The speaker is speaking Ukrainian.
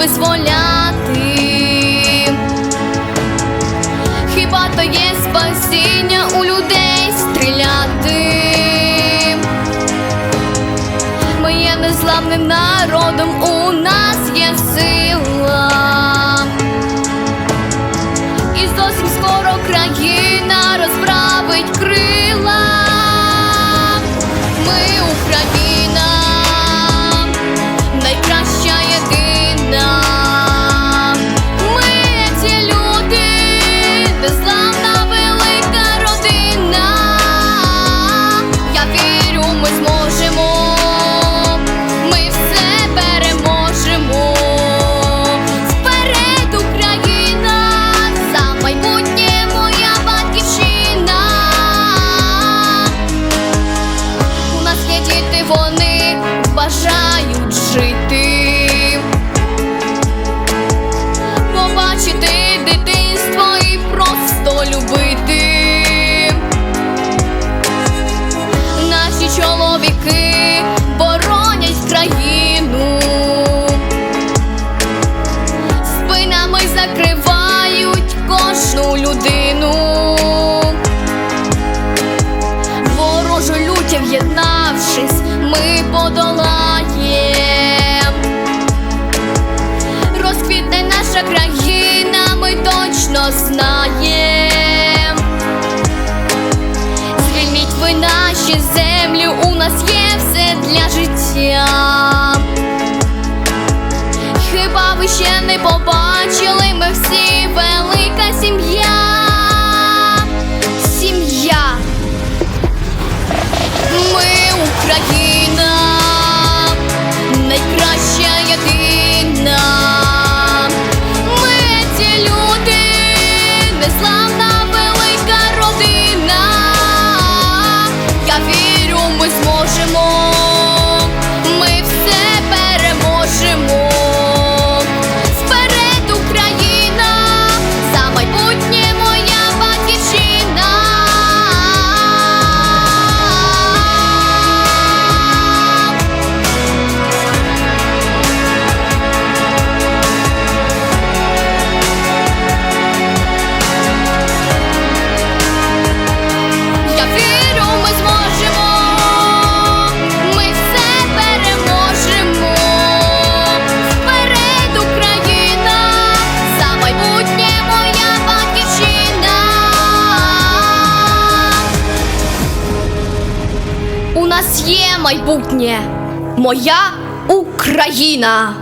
визволяти, хіба то є спасіння у людей стріляти, ми є незламним народом. у кожну людину, ворожу люті в'єднавшись, ми подолаєм, розквітне наша країна, ми точно знаємо. моє майбутнє, моя Україна.